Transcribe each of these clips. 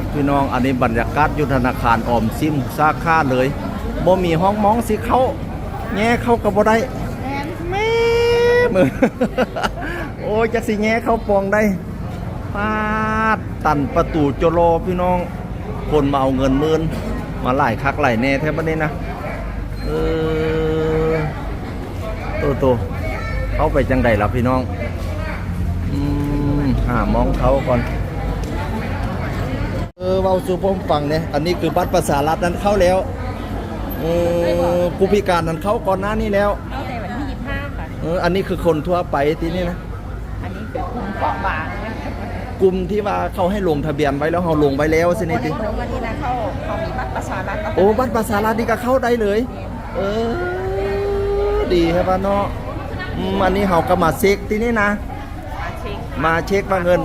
ดพี่น้องอันนี้บรรยากาศอยุธนาคารออมสินสาขาเลยบ่มีห้องมองสิเข้าแง่เข้าก็บ่ได้แม่มือโอ้ยจักสิแง่เข้าปองได้ปาดตันประตูโจโลพี่น้อง คนมาเอาเงินหมื่นมาหลายคักหลายแน่แท้บัดนี้นะเออโตโตเข้าไปจังใดล่ะพี่น้องอืมหามองเขาก่อน เออเว้าสู่ผมฟังเนี่ยอันนี้คือบัตรประชารัฐนั้นเข้าแล้วเออผู้พิการนั้นเข้าก่อนหน้านี้แล้วเข้าในวันที่25ค่ะเอออันนี้คือคนทั่วไปที่นี่นะอันนี้คือกลุ่มเปราะบางนะกลุ่มที่ว่าเขาให้ลงทะเบียนไว้แล้วเขาลงไว้แล้วสิคนนี่ในติเมืองวันนี้นะเขาเขามีบัตรประชารัฐโอ้บัตรประชารัฐนี่ก็เข้าได้เลย เออ ดีครับป้าเนาะอืมอันนี้เขาก็มาเช็คที่นี่นะ มาเช็คมาเช็คว่าเงิน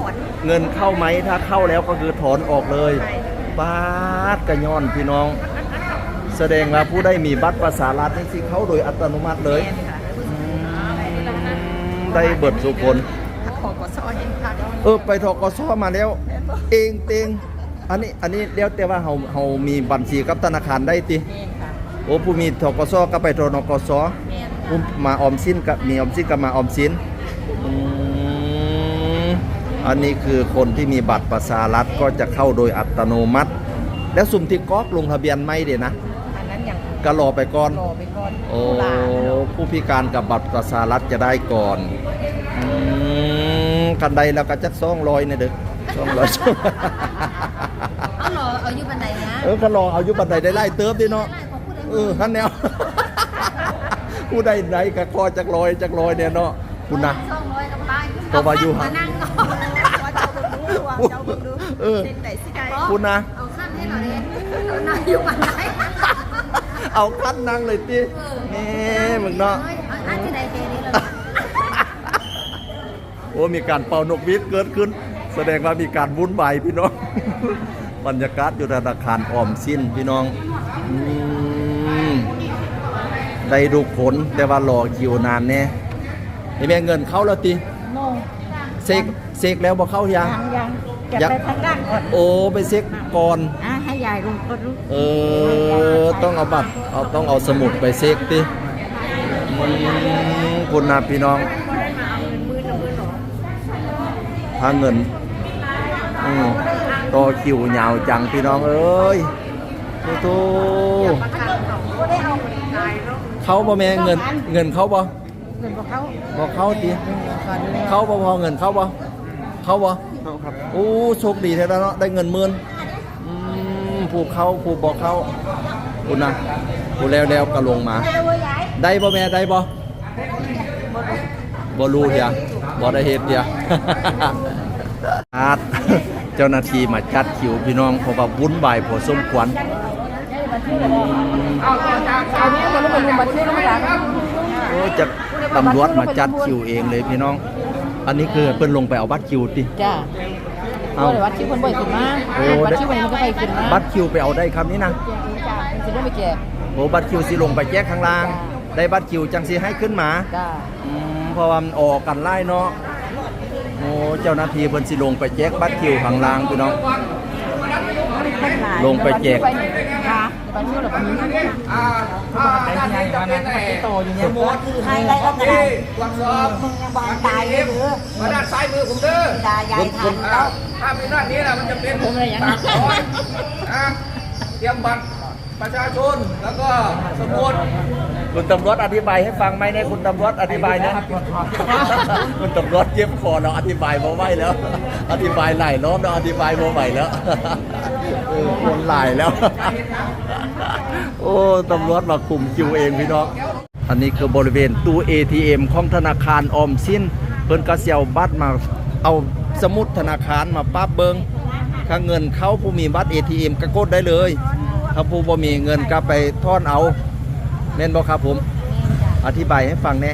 เงินเข้าไหมถ้าเข้าแล้วก็คือถอนออกเลยใช่บาดกระย้อนพี่น้อง แสดงว่าผู้ได้มีบัตรประชารัฐนี่สิเข้าโดยอัตโนมัติเลยแม่นค่ะอืมได้เบิดสุคนขอกสอเห็นค่ะเออไปทกสมาแล้ว เองเตงอันนี้อันนี้เดี๋ยวแต่ว่าเฮาเฮามีบัญชีกับธนาคารได้ติแม่นค่ะโอ้ผู้มีทกสก็ไปทนกสแม่นผู้มาออมสินกับมีออมสินก็มาออมสินอืม อันนี้คือคนที่มีบัตรประชารัฐก็จะเข้าโดยอัตโนมัติ แล้วสุ่มที่ก๊อกลงทะเบียนไม่เด้นะอันนั้นอย่างก็รอไปก่อน รอไปก่อนโอ้ลาผู้พิการกับบัตรประชารัฐจะได้ก่อนอืมกันใดแล้วก็จักสองร้อยเนี่ยเด้อสองร้อย เอาเหรอเอาอยู่บันไดนะเออก็รอเอายุบันใดได้ไล่เติมดิเนาะไล่ของผู้ใดเออฮันแนว ผู้ใดไหนก็คอจักลอยจักลอยเนี่ยเนาะคุณนะ สองร้อยกับไปเพราะว่าอยู่มานั่งเนาะว่าเจ้าเบิ่งดู ว่าเจ้าเบิ่งดูเออ เส้นไหนสิได้คุณนะ เอาขั้นให้หน่อยดิเอานั่งอยู่บันไดเอาคันนั่งเลยตินี่มึงเนาะ อาอันที่ใดเทนี้เลยโอ้มีการเป่านกหวีดเกิดขึ้น แสดงว่ามีการวุ่นวายพี่น้อง บรรยากาศอยู่ธนาคารออมสิ้นพี่น้องอืมได้ดูผลแต่ว่ารอคิวนานแน่นี่แม่เงินเข้าแล้วติโน่ เซ็กเซ็กแล้วบ่เข้ายังยังยังจะไปทางด้านก่อนโอ้ไปเซ็กก่อนอะให้ยายลงกดลูกเออต้องเอาบัตรเอาต้องเอาสมุดไปเซ็กติอืมคุณนะพี่น้องถ้าเงินอืมต่อคิวยาวจังพี่น้องเอ้ยโอ้โหเขาบ่แม่เงินเงินเขาบ่ เงินของเขาบ่เขาติเขาบ่พอเงินเขาบ่เขาบ่เขาครับโอ้โชคดีแท้แล้วเนาะได้เงินหมื่นอืมผูกเขาผูกบอกเขาคุณนะผูแล้วแล้วก็ลงมา ได้บ่แม่ได้บ่บ่รู้เดียวบ่ได้เฮ็ดเดียวอาดเจ้าหน้าที่มาจัดคิวพี่น้องเพราะว่าวุ่นวายพอสมควรอืมเอาเนี่ยมันเป็นบัตรชื่อธรรมดาครับโอ้จะ ตำรวจมาจัดคิวเองเลยพี่น้อง อันนี้คือเพิ่นลงไปเอาบัตรคิวติจ้าเอาวัดที่คนบ่อยขึ้นมาโอ้วัดที่วันนี้ก็ไปขึ้นมาบัตรคิวไปเอาได้ครับนี่นะจ้ามันจะได้ไปแจกโอ้บัตรคิวสิลงไปแจกข้างล่าง ได้บัตรคิวจังสิให้ขึ้นมาจ้าอืมเพราะว่ามันออกกันไล่เนาะโอ้เจ้าหน้าที่เพิ่นสิลงไปแจกบัตรคิวข้างล่างพี่น้องลงไปแจกค่ะ ไปเที่ยวหรือเปล่าไปที่ไหนมานะไปโตอยู่เนี่ยคือให้ไรก็ได้ตรวจสอบมึงยังบางตายเลยหรือมาด้านซ้ายมือผมเด้อตายายทันแล้วถ้าเป็นด้านนี้นะมันจะเป็นผมอะไรอย่างปากซอยนะเตรียมบัตร ประชาชนแล้วก็สมุดคุณตำรวจอธิบายให้ฟังไหมเนี่ยคุณตำรวจอธิบายนะคุณตำรวจเย็บคอเราอธิบายบ่ไหวแล้ว อธิบายหลายรอบแล้วอธิบายบ่ไหวแล้วเออคนหลายแล้ว โอ้ตำรวจมาคุมคิวเองพี่น้องอันนี้คือบริเวณตู้ ATM ของธนาคารออมสินเพิ่นก็เสียวบัตรมาเอาสมุดธนาคารมาป้าบเบิงถ้าเงินเข้าผู้มีบัตร ATM ก็กดได้เลย ถ้าผู้บ่มีเงินก็ไปทอนเอาแม่นบ่ครับผม อธิบายให้ฟังแหน่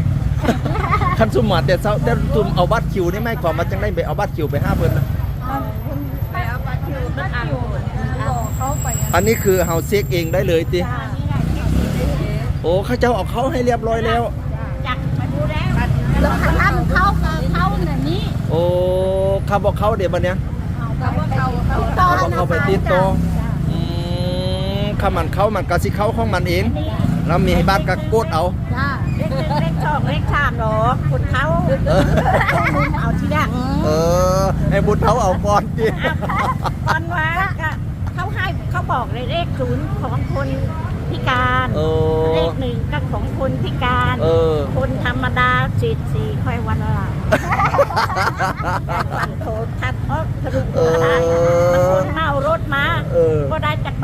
คันซุ่มมาแต่เช้าแต่ซุ่มเอาบัตรคิวนี่ไม่ความมาจังได้ไปเอาบัตรคิวไปห้าเพิ่นนะไปเอาบัตรคิวบัตรคิวเขาไปอันนี้คือเฮาเช็คเองได้เลยติโอ้เขาเจ้าเอาเข้าให้เรียบร้อยแล้วแล้วทำเข้ากับเข้าเนี่ยนี่โอ้ข้าบอกเข้าเดี๋ยวบัดเนี้ยต่อต้องเข้าไปติดต่อ อืมข้ามันเข้ามันก็สิเข้าของมันเอง แล้วมีให้บ้านก็กดเอาจ้าเลขหนึ่งเลขสองเลขสามหรอคุณเขาเออเอาที่ดังเออ ให้บุญเขาเอาก่อนดิตอนว่าก็เขาให้เขาบอกเลยเลขศูนย์ของคนพิการเออเลขหนึ่งก็ของคนพิการเออคนธรรมดาสิบสี่ค่อยวันละวันโทรทัศน์เพราะสรุปเอว่าได้ อ คนเมารถมา เอ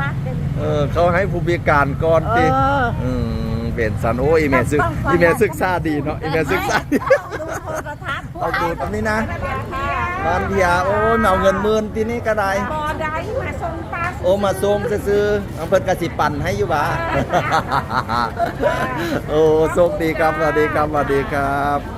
อก็ได้จากบ้านเต็มเออเขาให้ผู้พิการก่อนเอดิออืมเป็นสันโอ้อีเมลศึกอีเมลศึกษาดีเนาะอีเมลศึกษาดีดูโทรทัศน์เอาดูตรงนี้นะ บ้านเทียโอ้ยมาเอาเงินหมื่นที่นี่ก็ได้ บอได้มาส่งปลาโอ้มาส่งซื้อๆอำเภอกสิปั่นให้อยู่บ่า โอ้โชคดีครับสวัสดีครับสวัสดีครับ